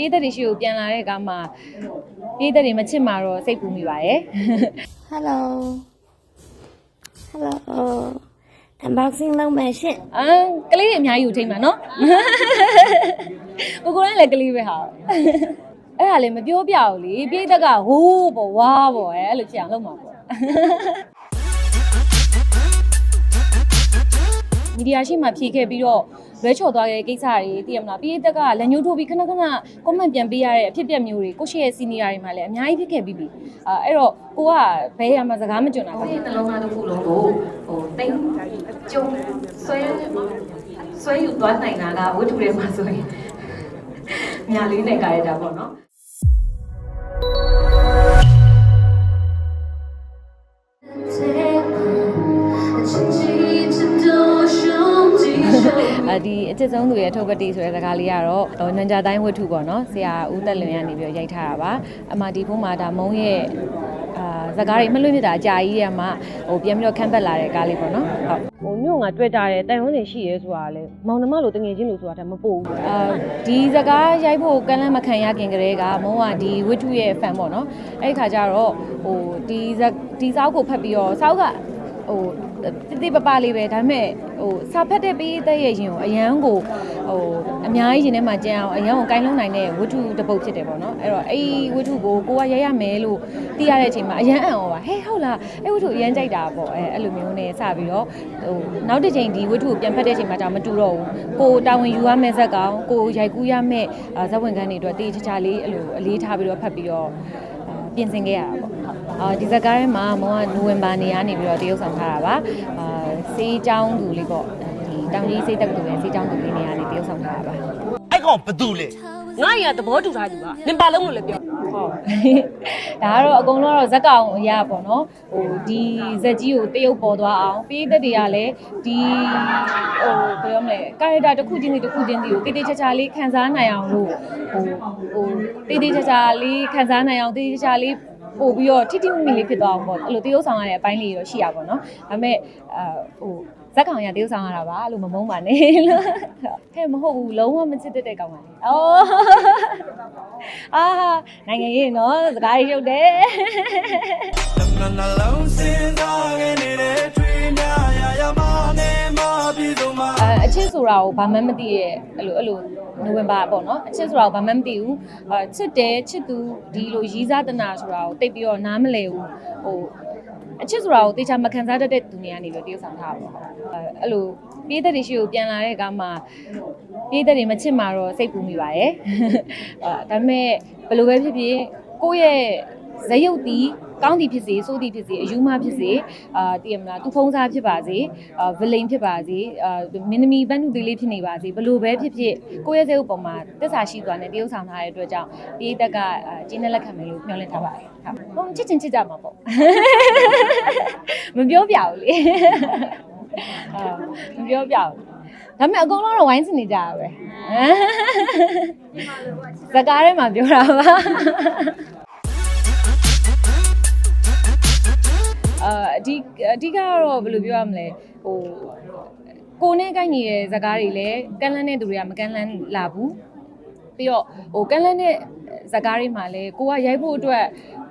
ပြေးသက်တွေရှိကိုပြန်လာတဲ့အခါမှာပြေးသက်တွေမချစ်မှာတော့စိတ်ပူမိပါရဲ့ Hello Hello Unboxing လုပ်မယ်ရှင့်အမ်ကလေးတွေအများကြီးကိုထိမ့်မှာနော်ကိုကိုလည်းလည်းကလေးပဲဟာအဲ့ဒါလည်းမပြောပြဘူးလေပြေးသက်ကဟိုးပေါ့ဝါပေါ့အဲ့လိုဖြစ်အောင်လုပ်မှာပေါ့မီဒီယာရှိမှဖြေခဲ့ပြီးတော့ လွဲချော်သွားခဲ့တဲ့ကိစ္စတွေသိရမလားပြေးသက်ကလက်ညှိုးထိုးပြီးခဏခဏ comment ပြန်ပေးရတဲ့အဖြစ်အပျက်မျိုးတွေကိုရှိရဲ့ senior တွေမှလည်းအများကြီးဖြစ်ခဲ့ပြီးပြီအဲအဲ့တော့ကိုကဘယ်ရမှာစကားမကြွတာပါဒီနှလုံးသားတစ်ခုလုံးကိုဟိုတိတ်ကျုံဆွဲဆွဲယူသွားနိုင်တာကဝတ္ထုထဲမှာဆိုရင်ညာလေးနဲ့ကာရတာပေါ့နော် ဒီအချစ်ဆုံးသူရဲ့ထုတ်ပတ်တီဆိုတဲ့စကားလေးကတော့ဟိုနွန်ကြတိုင်းဝတ္ထုပေါ့နော်ဆရာဦးသက်လွင်ကနေပြီးတော့ရိုက်ထားတာပါအမဒီဖုန်းမှာဒါမုံရဲ့အာစကားတွေမလွတ်မြစ်တာအကြာကြီးတည်းမှာဟိုပြန်ပြီးတော့ခန်းပတ်လာတဲ့ကားလေးပေါ့နော်ဟုတ်ဟိုမြို့ငါတွေ့တာတယ်တိုင်ဝန်းစင်ရှိရဲဆိုတာလေမောင်နှမလို့တငယ်ချင်းလို့ဆိုတာတည်းမပို့ဘူးအာဒီစကားရိုက်ဖို့ကမ်းလှမ်းမခံရခင်ကတည်းကမုံကဒီဝတ္ထုရဲ့ fan ပေါ့နော်အဲ့ဒီခါကျတော့ဟိုဒီဇက်ဒီစောက်ကိုဖတ်ပြီးတော့စောက်ကဟို တိတိပပလေးပဲဒါပေမဲ့ဟိုစာဖတ်တဲ့ပေးတဲ့ရဲ့ရင်ကိုအရန်ကိုဟိုအများကြီးရင်ထဲမှာကြံအောင်အရန်ကိုကိုင်းလုံးနိုင်တဲ့ဝတ္ထုတစ်ပုဒ်ဖြစ်တယ်ပေါ့နော်အဲ့တော့အဲ့ဒီဝတ္ထုကိုကိုကရိုက်ရမယ်လို့သိရတဲ့အချိန်မှာအရန်အံ့ဩပါဟဲ့ဟုတ်လားအဲ့ဝတ္ထုအရန်ကြိုက်တာပေါ့အဲအဲ့လိုမျိုးနဲ့စပြီးတော့ဟိုနောက်တစ်ချိန်ဒီဝတ္ထုကိုပြန်ဖတ်တဲ့အချိန်မှာဒါမတူတော့ဘူးကိုတာဝန်ယူရမယ့်ဇက်ကောင်ကိုရိုက်ကူးရမယ့်အာဇက်ဝင်ခန်းတွေအတွက်တေးချာချာလေးအဲ့လိုအလေးထားပြီးတော့ဖတ်ပြီးတော့အာပြင်ဆင်ခဲ့ရတာပေါ့ အာဒီဇက်ကားထဲမှာမောင်ကနိုဝင်ဘာနေကနေပြီးတော့တရုပ်ဆောင်ထားတာပါအာစေးချောင်းသူလေးပေါ့ဒီတောင်ကြီးစေးတက်သူရဲ့စေးချောင်းသူလေးနေရာနေတရုပ်ဆောင်ထားတာပါအဲ့ကောင်ဘသူလဲငါ့ကြီးကသဘောတူထားသူကနင်ပါလုံးလို့လည်းပြောဟုတ်ဒါကတော့အကုန်လုံးကတော့ဇက်ကောင်အရာပေါ့နော်ဟိုဒီဇက်ကြီးကိုတရုပ်ပေါ်သွားအောင်ပေးသက်တွေကလည်းဒီဟိုဘယ်လိုမလဲကာရက်တာတစ်ခုချင်းစီတစ်ခုချင်းစီကိုတေးသေးချာချာလေးခံစားနိုင်အောင်လို့ဟိုဟိုတေးသေးချာချာလေးခံစားနိုင်အောင်တေးသေးချာချာလေး ပို့ပြီးတော့ထိထိမိမိလေးဖြစ်သွားအောင်ပေါ့အဲ့လိုတရုပ်ဆောင်ရတဲ့အပိုင်းလေးတော့ရှိရပါတော့နော်ဒါပေမဲ့အာဟိုဇက်ကောင်ရတရုပ်ဆောင်ရတာပါလို့မမုန်းပါနဲ့လို့ဟဲ့မဟုတ်ဘူးလုံးဝမချစ်တတ်တဲ့ကောင်ပါလေအော်အာနိုင်ငံရေးနော်စကားရေးရုပ်တယ် အဲအချစ်ဆိုတာကိုဘာမှမသိရဲ့အဲ့လိုအဲ့လိုနိုဝင်ဘာပေါ့နော်အချစ်ဆိုတာကိုဘာမှမသိဘူးအချစ်တယ်ချစ်သူဒီလိုရီးစားတနာဆိုတာကိုတိတ်ပြီးတော့နားမလည်ဘူးဟိုအချစ်ဆိုတာကိုတေချာမခံစားတတ်တဲ့သူတွေကနေပြီးတော့တရုပ်ဆောင်ထားပါပေါ့အဲအဲ့လိုပြေးသက်တွေရှိကိုပြန်လာတဲ့အခါမှာပြေးသက်တွေမချစ်မှာတော့စိတ်ပူမိပါရဲ့အဲဒါပေမဲ့ဘယ်လိုပဲဖြစ်ဖြစ်ကိုယ့်ရဲ့ ဇယုတ်တီကောင်းသည်ဖြစ်စေဆိုးသည်ဖြစ်စေအယူမဖြစ်စေအာတည်ရမလားသူဖုံးစားဖြစ်ပါစေအာဗလိန်ဖြစ်ပါစေအာမင်းသမီးဘန်းသူသေးလေးဖြစ်နေပါစေဘယ်လိုပဲဖြစ်ဖြစ်ကိုယ့်ရဲ့ဇယုတ်ပေါ်မှာတစ္ဆာရှိသွားတဲ့တရုပ်ဆောင်ထားတဲ့အတွက်ကြောင့်ပြေးသက်ကအာကျင်းနဲ့လက်ခံမယ်လို့မျှော်လင့်ထားပါတယ်ဟုတ်ဟုတ်ချစ်ချင်ချစ်ကြမှာပေါ့မပြောပြဘူးလေအာမပြောပြဘူးဒါပေမဲ့အကုန်လုံးတော့ဝိုင်းစင်နေကြတာပဲဇကားထဲမှာပြောတာပါ အာအဓိအဓိကကတော့ဘယ်လိုပြောရမလဲဟိုကိုနဲ့ကိုက်နေတဲ့ဇကားတွေလည်းကန့်လန့်တဲ့သူတွေကမကန့်လန့်လာဘူးပြီးတော့ဟိုကန့်လန့်တဲ့ဇကားတွေမှာလည်းကိုကရိုက်ဖို့အတွက်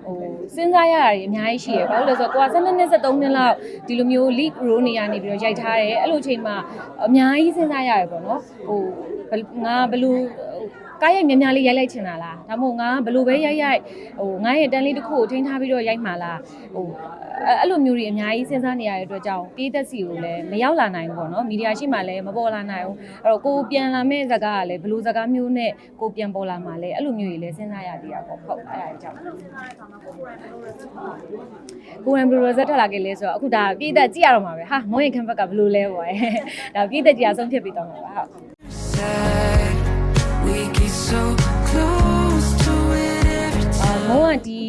ဟိုစဉ်းစားရတာတွေအများကြီးရှိရယ်ဘာလို့လဲဆိုတော့ကိုက12နှစ်73နှစ်လောက်ဒီလိုမျိုး lead role နေရနေပြီးတော့ရိုက်ထားတယ်အဲ့လိုအချိန်မှာအများကြီးစဉ်းစားရတယ်ပေါ့နော်ဟိုဘယ်ငါဘယ်လိုဟို ကားရိုက်များများလေးရိုက်လိုက်ချင်တာလားဒါမှမဟုတ်ငါဘယ်လိုပဲရိုက်ရိုက်ဟိုငါရဲ့တန်လေးတစ်ခုကိုထိန်းထားပြီးတော့ရိုက်မှာလားဟိုအဲ့အဲ့လိုမျိုးတွေအများကြီးစဉ်းစားနေရတဲ့အတွက်ကြောင့်ပြေးသက်စီကိုလည်းမရောက်လာနိုင်ဘူးပေါ့နော်မီဒီယာရှိမှလည်းမပေါ်လာနိုင်ဘူးအဲ့တော့ကိုပြန်လာမဲ့ဇာတ်ကားကလည်းဘယ်လိုဇာတ်ကားမျိုးနဲ့ကိုပြန်ပေါ်လာမှာလဲအဲ့လိုမျိုးတွေလည်းစဉ်းစားရသေးတာပေါ့ဟုတ်အဲ့ဒါကြောင့်ကိုရန်ဘလူးရဇက်ထက်လာခဲ့လဲဆိုတော့အခုဒါပြေးသက်ကြည့်ရတော့မှာပဲဟာမောင်ရင်ခံဘက်ကဘယ်လိုလဲပေါ့ဒါပြေးသက်ကြည့်ရဆုံးဖြတ်ပြီးတော့မှာပါဟုတ် မုံကဒီ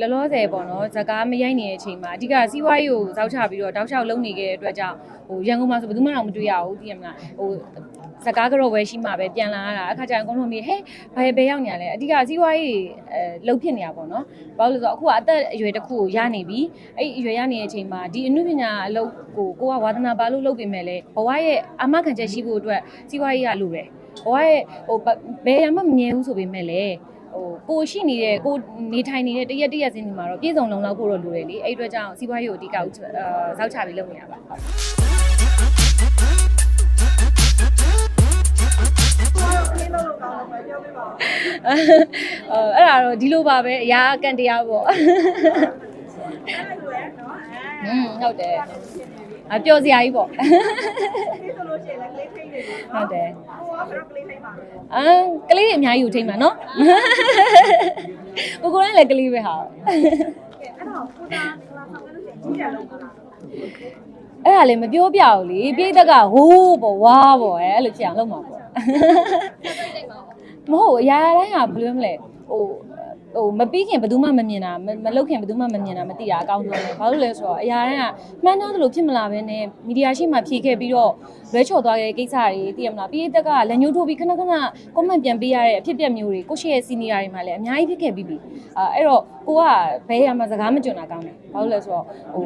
လောလောဆယ်ပေါ့နော်ဇကားမရိုက်နေတဲ့အချိန်မှာအဓိကစီးပွားရေးကိုစောက်ချပြီးတော့တောက်လျှောက်လုပ်နေခဲ့တဲ့အတွက်ကြောင့်ဟိုရန်ကုန်မှာဆိုဘယ်သူမှတော့မတွေ့ရဘူးသိရမလားဟိုဇကားကတော့ပဲရှိမှပဲပြန်လာရတာအခါကျရင်အကုန်လုံးမေးဟဲ့ဘာပဲရောက်နေရလဲအဓိကစီးပွားရေးအဲလှုပ်ဖြစ်နေတာပေါ့နော်ဘာလို့လဲဆိုတော့အခုကအသက်အရွယ်တစ်ခုကိုရနေပြီအဲ့ဒီအရွယ်ရနေတဲ့အချိန်မှာဒီအမှုပညာအလုပ်ကိုကိုကဝါသနာပါလို့လုပ်ပြင်မဲ့လဲဘဝရဲ့အာမခံချက်ရှိဖို့အတွက်စီးပွားရေးကလိုတယ် ဘဝရဲ့ဟိုဘဘယ်ရမှမမြဲဘူးဆိုပေမဲ့လေဟိုကိုရှိနေတဲ့ကိုနေထိုင်နေတဲ့တရက်တရက်စင်းဒီမှာတော့ပြည်စုံလုံလောက်ဖို့တော့လိုတယ်လေအဲ့အတွက်ကြောင့်စီးပွားရေးကိုအဓိကဦးအာဇောက်ချပြီးလုပ်နေရပါဟုတ်အဲအဲ့ဒါတော့ဒီလိုပါပဲအရာအကန့်တရားပေါ့อืมဟုတ်တယ် အပျော်စရာကြီးပေါ့ဟုတ်တယ်အမ်ကလေးတွေအများကြီးကိုထိမ့်ပါနော်ကိုကိုလည်းလည်းကလေးပဲဟာအဲ့ဒါလေမပြောပြဘူးလေပြိတ္တကဟိုးပေါ့ဝါပေါ့အဲ့လိုဖြစ်အောင်လုပ်မှာပေါ့မဟုတ်ဘူးအရာတိုင်းကဘယ်လိုမလဲဟို ဟိုမပြီးခင်ဘယ်သူမှမမြင်တာမမလုပ်ခင်ဘယ်သူမှမမြင်တာမသိတာအကောင်းဆုံးပဲဘာလို့လဲဆိုတော့အရာတိုင်းကမှန်းသားသလိုဖြစ်မလာဘဲနဲ့မီဒီယာရှိမှဖြေခဲ့ပြီးတော့လွဲချော်သွားတဲ့ကိစ္စတွေသိရမလားပြိတ္တကလက်ညှိုးထိုးပြီးခဏခဏ comment ပြန်ပေးရတဲ့အဖြစ်အပျက်မျိုးတွေကိုယ့်ရှေ့ရဲ့ senior တွေမှလည်းအများကြီးဖြစ်ခဲ့ပြီးပြီအဲအဲ့တော့ကိုကဘယ်ရမှာစကားမကြွတာကောင်းတယ်ဘာလို့လဲဆိုတော့ဟို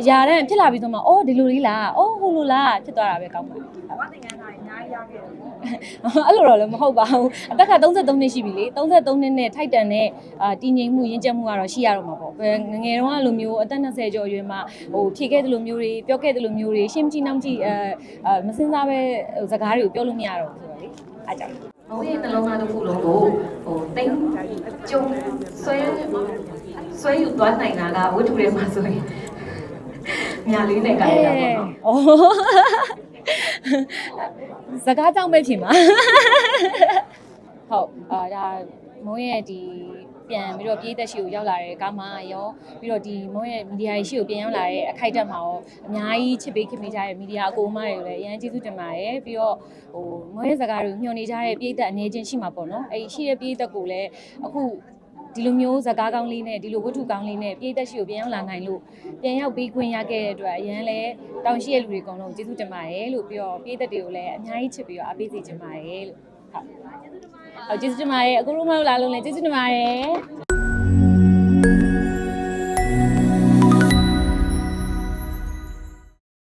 အရာတန်းဖြစ်လာပြီးတော့မှအော်ဒီလိုလေးလားအော်ဟိုလိုလားဖြစ်သွားတာပဲကောင်းပါတယ်ဘာသင်္ကန်းသားအ များကြီးရခဲ့တယ်အဲ့လိုတော့လည်းမဟုတ်ပါဘူးအသက်က33နှစ်ရှိပြီလေ33နှစ်နဲ့ထိုက်တန်တဲ့အာတည်ငြိမ်မှုရင်းချက်မှုကတော့ရှိရတော့မှာပေါ့ဘယ်ငငယ်တုန်းကလိုမျိုးအသက်20ကျော်အရွယ်မှာဟိုဖြေခဲ့တဲ့လိုမျိုးတွေပြောခဲ့တဲ့လိုမျိုးတွေရှင်းမကြည့်နောက်မကြည့်အဲအဲမစင်စားပဲဟိုစကားတွေကိုပြောလို့မရတော့ဘူးဆိုတော့လေအားကြောင့်။ဘုံရဲ့နှလုံးသားတစ်ခုလုံးကိုဟိုတိတ်ကျုံဆွဲဆွဲယူသွားနိုင်တာကဝတ္ထုထဲမှာဆိုရင် ညာလေးနဲ့ကြိုက်ရတာပေါ့နော်။အော်စကားကြောင့်ပဲဖြစ်မှာ။ဟုတ်အာဒါမုံရဲ့ဒီပြန်ပြီးတော့ပြည်သက်ရှိကိုရောက်လာတဲ့ကားမှာရောပြီးတော့ဒီမုံရဲ့မီဒီယာရှိကိုပြန်ရောက်လာတဲ့အခိုက်အတန့်မှာရောအများကြီးချစ်ပေးခင်ပေးကြတဲ့မီဒီယာအကိုအမတွေကိုလည်းအရင်ကျေးဇူးတင်ပါတယ်ပြီးတော့ဟိုမုံရဲ့စကားတွေကိုညှော်နေကြတဲ့ပြည်သက်အနေချင်းရှိမှာပေါ့နော်အဲ့ဒီရှိတဲ့ပြည်သက်ကိုလည်းအခု ဒီလိုမျိုးဇာကားကောင်းလေးနဲ့ဒီလိုဝတ္ထုကောင်းလေးနဲ့ပြည်သက်ရှိကိုပြန်ရောက်လာနိုင်လို့ပြန်ရောက်ပြီးခွင့်ရခဲ့တဲ့အတွက်အရန်လဲတောင်းရှိရဲ့လူတွေအကုန်လုံးကျေးဇူးတင်ပါတယ်လို့ပြီးတော့ပြည်သက်တွေကိုလည်းအများကြီးချစ်ပြီးတော့အားပေးစေချင်ပါတယ်လို့ဟုတ်ဟုတ်ကျေးဇူးတင်ပါတယ်အခုတို့မဟုတ်လာလို့လည်းကျေးဇူးတင်ပါတယ်